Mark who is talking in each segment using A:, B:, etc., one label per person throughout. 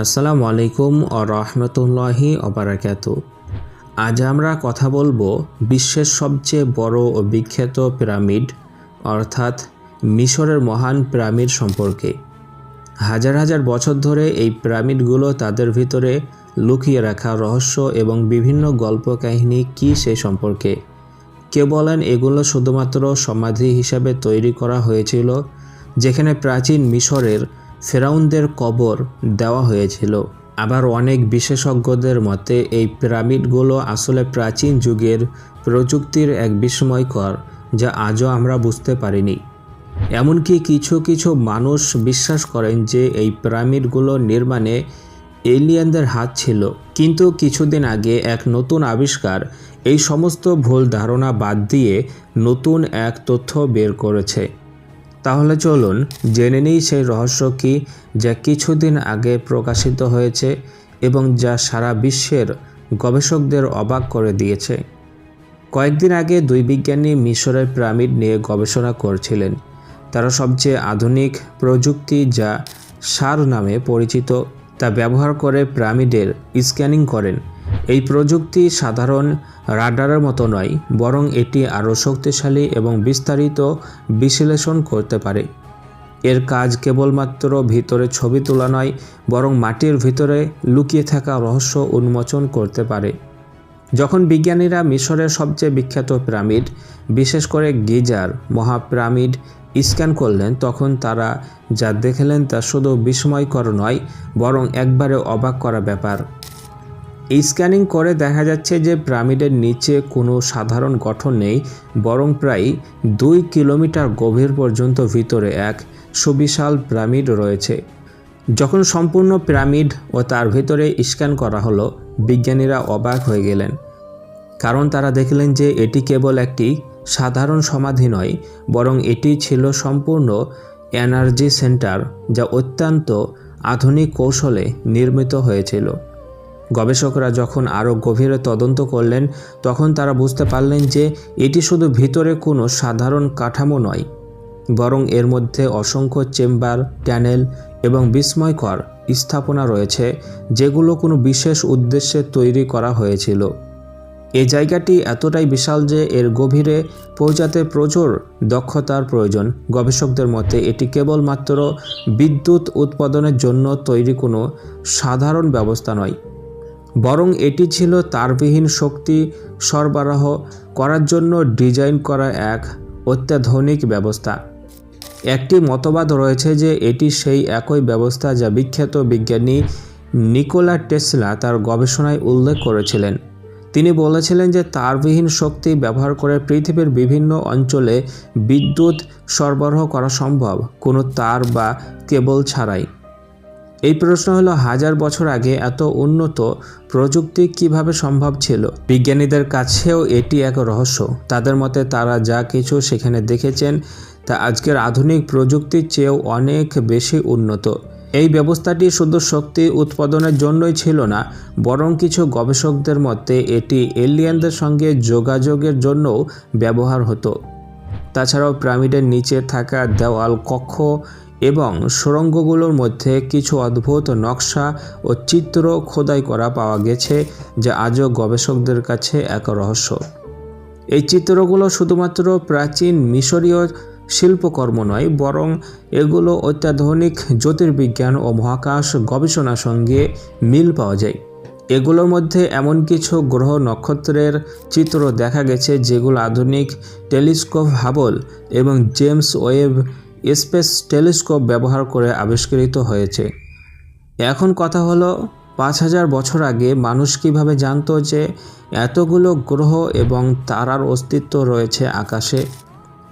A: আসসালামু আলাইকুম ও রহমতুল্লাহি অবরাকাত আজ আমরা কথা বলব বিশ্বের সবচেয়ে বড় ও বিখ্যাত পিরামিড, অর্থাৎ মিশরের মহান পিরামিড সম্পর্কে। হাজার হাজার বছর ধরে এই পিরামিডগুলো তাদের ভিতরে লুকিয়ে রাখা রহস্য এবং বিভিন্ন গল্প কাহিনী কী সে সম্পর্কে। কেউ বলেন এগুলো শুধুমাত্র সমাধি হিসাবে তৈরি করা হয়েছিল, যেখানে প্রাচীন মিশরের ফেরাউনদের কবর দেওয়া হয়েছিল। আবার অনেক বিশেষজ্ঞদের মতে, এই পিরামিডগুলো আসলে প্রাচীন যুগের প্রযুক্তির এক বিস্ময়কর, যা আজও আমরা বুঝতে পারিনি। এমনকি কিছু কিছু মানুষ বিশ্বাস করেন যে, এই পিরামিডগুলো নির্মাণে এলিয়ানদের হাত ছিল। কিন্তু কিছুদিন আগে এক নতুন আবিষ্কার এই সমস্ত ভুল ধারণা বাদ দিয়ে নতুন এক তথ্য বের করেছে। তাহলে চলুন জেনে নিই সেই রহস্য কি যা কিছুদিন আগে প্রকাশিত হয়েছে এবং যা সারা বিশ্বের গবেষকদের অবাক করে দিয়েছে। কয়েকদিন আগে দুই বিজ্ঞানী মিশরের পিরামিড নিয়ে গবেষণা করছিলেন। তারা সবচেয়ে আধুনিক প্রযুক্তি যা সার নামে পরিচিত, তা ব্যবহার করে পিরামিডের স্ক্যানিং করেন। এই প্রযুক্তি সাধারণ রাডারের মতো নয়, বরং এটি আরও শক্তিশালী এবং বিস্তারিত বিশ্লেষণ করতে পারে। এর কাজ কেবলমাত্র ভিতরে ছবি তোলা নয়, বরং মাটির ভিতরে লুকিয়ে থাকা রহস্য উন্মোচন করতে পারে। যখন বিজ্ঞানীরা মিশরের সবচেয়ে বিখ্যাত পিরামিড, বিশেষ করে গিজার মহাপিরামিড স্ক্যান করলেন, তখন তারা যা দেখলেন তা শুধু বিস্ময়কর নয়, বরং একবারে অবাক করা ব্যাপার। স্ক্যানিং করে দেখা যাচ্ছে যে পিরামিডের নিচে কোনো সাধারণ গঠন নেই, বরং প্রায় দুই কিলোমিটার গভীর পর্যন্ত ভিতরে এক সুবিশাল পিরামিড রয়েছে। যখন সম্পূর্ণ পিরামিড ও তার ভিতরে স্ক্যান করা হলো, বিজ্ঞানীরা অবাক হয়ে গেলেন। কারণ তারা দেখলেন যে এটি কেবল একটি সাধারণ সমাধি নয়, বরং এটি ছিল সম্পূর্ণ এনার্জি সেন্টার, যা অত্যন্ত আধুনিক কৌশলে নির্মিত হয়েছিল। গবেষকরা যখন আরও গভীরে তদন্ত করলেন, তখন তারা বুঝতে পারলেন যে এটি শুধু ভিতরে কোনো সাধারণ কাঠামো নয়, বরং এর মধ্যে অসংখ্য চেম্বার, ট্যানেল এবং বিস্ময়কর স্থাপনা রয়েছে, যেগুলো কোনো বিশেষ উদ্দেশ্যে তৈরি করা হয়েছিল। এই জায়গাটি এতটাই বিশাল যে এর গভীরে পৌঁছাতে প্রচুর দক্ষতার প্রয়োজন। গবেষকদের মতে, এটি কেবলমাত্র বিদ্যুৎ উৎপাদনের জন্য তৈরি কোনো সাধারণ ব্যবস্থা নয় বরং এটি ছিল তারবিহীন শক্তি সরবরাহ করার জন্য ডিজাইন করা এক অত্যাধুনিক ব্যবস্থা। একটি মতবাদ রয়েছে যে এটি সেই একই ব্যবস্থা যা বিখ্যাত বিজ্ঞানী নিকোলা টেসলা তার গবেষণায় উল্লেখ করেছিলেন। তিনি বলেছিলেন যে তারবিহীন শক্তি ব্যবহার করে পৃথিবীর বিভিন্ন অঞ্চলে বিদ্যুৎ সরবরাহ করা সম্ভব। কোনো তার বা কেবল ছাড়াই। এই প্রশ্ন হলো, হাজার বছর আগে এত উন্নত প্রযুক্তি কীভাবে সম্ভব ছিল? বিজ্ঞানীদের কাছেও এটি এক রহস্য। তাদের মতে, তারা যা কিছু সেখানে দেখেছেন, তা আজকের আধুনিক প্রযুক্তির চেয়েও অনেক বেশি উন্নত। এই ব্যবস্থাটি শুধু শক্তি উৎপাদনের জন্যই ছিল না, বরং কিছু গবেষকদের মতে, এটি এলিয়ানদের সঙ্গে যোগাযোগের জন্যও ব্যবহার হতো। তাছাড়াও, পিরামিডের নিচে থাকা দেওয়াল কক্ষ এবং সুড়ঙ্গগুলোর মধ্যে কিছু অদ্ভুত নকশা ও চিত্র খোদাই করা পাওয়া গেছে, যা আজও গবেষকদের কাছে এক রহস্য। এই চিত্রগুলো শুধুমাত্র প্রাচীন মিশরীয় শিল্পকর্ম নয়, বরং এগুলো অত্যাধুনিক জ্যোতির্বিজ্ঞান ও মহাকাশ গবেষণার সঙ্গে মিল পাওয়া যায়। এগুলোর মধ্যে এমন কিছু গ্রহ নক্ষত্রের চিত্র দেখা গেছে, যেগুলো আধুনিক টেলিস্কোপ হাবল এবং জেমস ওয়েব স্পেস টেলিস্কোপ ব্যবহার করে আবিষ্কৃত হয়েছে। এখন কথা হলো, পাঁচ হাজার বছর আগে মানুষ কীভাবে জানতো যে এতগুলো গ্রহ এবং তারার অস্তিত্ব রয়েছে আকাশে?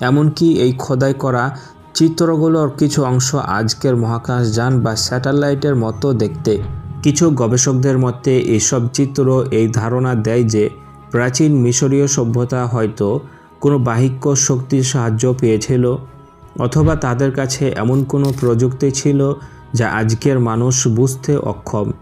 A: এমনকি এই খোদাই করা চিত্রগুলোর কিছু অংশ আজকের মহাকাশ যান বা স্যাটেলাইটের মতো দেখতে। কিছু গবেষকদের মতে, এসব চিত্র এই ধারণা দেয় যে প্রাচীন মিশরীয় সভ্যতা হয়তো কোনো বাহিক্য শক্তির সাহায্য পেয়েছিল। অথবা তাদের কাছে এমন কোনো প্রযুক্তি ছিল যা আজকের মানুষ বুঝতে অক্ষম।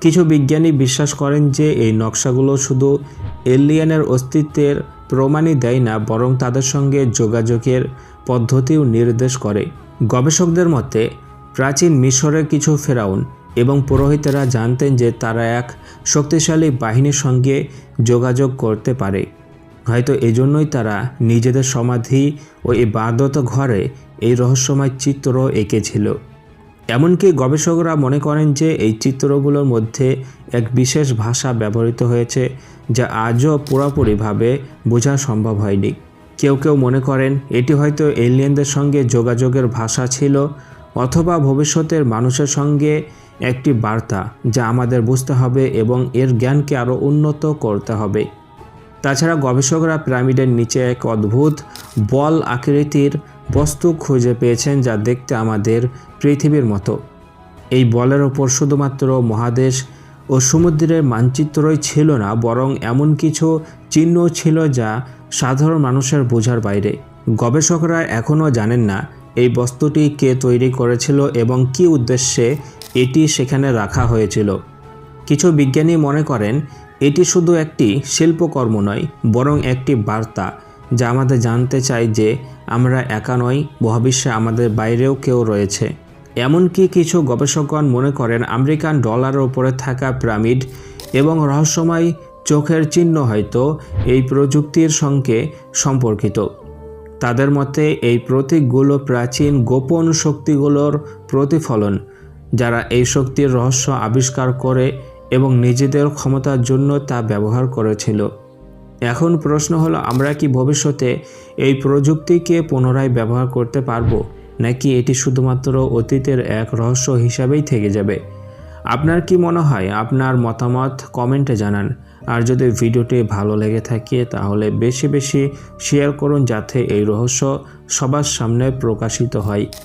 A: কিছু বিজ্ঞানী বিশ্বাস করেন যে এই নকশাগুলো শুধু এলিয়ানের অস্তিত্বের প্রমাণই দেয় না, বরং তাদের সঙ্গে যোগাযোগের পদ্ধতিও নির্দেশ করে। গবেষকদের মতে, প্রাচীন মিশরের কিছু ফেরাউন এবং পুরোহিতেরা জানতেন যে তারা এক শক্তিশালী বাহিনীর সঙ্গে যোগাযোগ করতে পারে। হয়তো এজন্যই তারা নিজেদের সমাধি ও এই বার্ধত ঘরে এই রহস্যময় চিত্র এঁকেছিল। এমনকি গবেষকরা মনে করেন যে এই চিত্রগুলোর মধ্যে এক বিশেষ ভাষা ব্যবহৃত হয়েছে, যা আজও পুরোপুরিভাবে বোঝা সম্ভব হয়নি। কেউ কেউ মনে করেন এটি হয়তো এলিয়েনদের সঙ্গে যোগাযোগের ভাষা ছিল অথবা ভবিষ্যতের মানুষের সঙ্গে একটি বার্তা যা আমাদের বুঝতে হবে এবং এর জ্ঞানকে আরও উন্নত করতে হবে। তাছাড়া গবেষকরা পিরামিডের নিচে এক অদ্ভুত বল আকৃতির বস্তু খুঁজে পেয়েছেন যা দেখতে আমাদের পৃথিবীর মতো। এই বলের ওপর শুধুমাত্র মহাদেশ ও সমুদ্রের মানচিত্রই ছিল না, বরং এমন কিছু চিহ্ন ছিল যা সাধারণ মানুষের বোঝার বাইরে। গবেষকরা এখনও জানেন না এই বস্তুটি কে তৈরি করেছিল এবং কী উদ্দেশ্যে এটি সেখানে রাখা হয়েছিল। কিছু বিজ্ঞানী মনে করেন এটি শুধু একটি শিল্পকর্ম নয়, বরং একটি বার্তা যা আমাদের জানতে চায় যে আমরা একা নই, মহাবিশ্বে আমাদের বাইরেও কেউ রয়েছে। এমনকি কিছু গবেষকগণ মনে করেন আমেরিকান ডলারের উপরে থাকা পিরামিড এবং রহস্যময় চোখের চিহ্ন হয়তো এই প্রযুক্তির সঙ্গে সম্পর্কিত। তাদের মতে, এই প্রতীকগুলো প্রাচীন গোপন শক্তিগুলোর প্রতিফলন, যারা এই শক্তির রহস্য আবিষ্কার করে এবং নিজেদের ক্ষমতার জন্য তা ব্যবহার করেছিল। এখন প্রশ্ন হলো, আমরা কি ভবিষ্যতে এই প্রযুক্তিকে পুনরায় ব্যবহার করতে পারব, নাকি এটি শুধুমাত্র অতীতের এক রহস্য হিসাবেই থেকে যাবে? আপনার কি মনে হয়? আপনার মতামত কমেন্টে জানান। আর যদি ভিডিওটি ভালো লেগে থাকে, তাহলে বেশি বেশি শেয়ার করুন, যাতে এই রহস্য সবার সামনে প্রকাশিত হয়।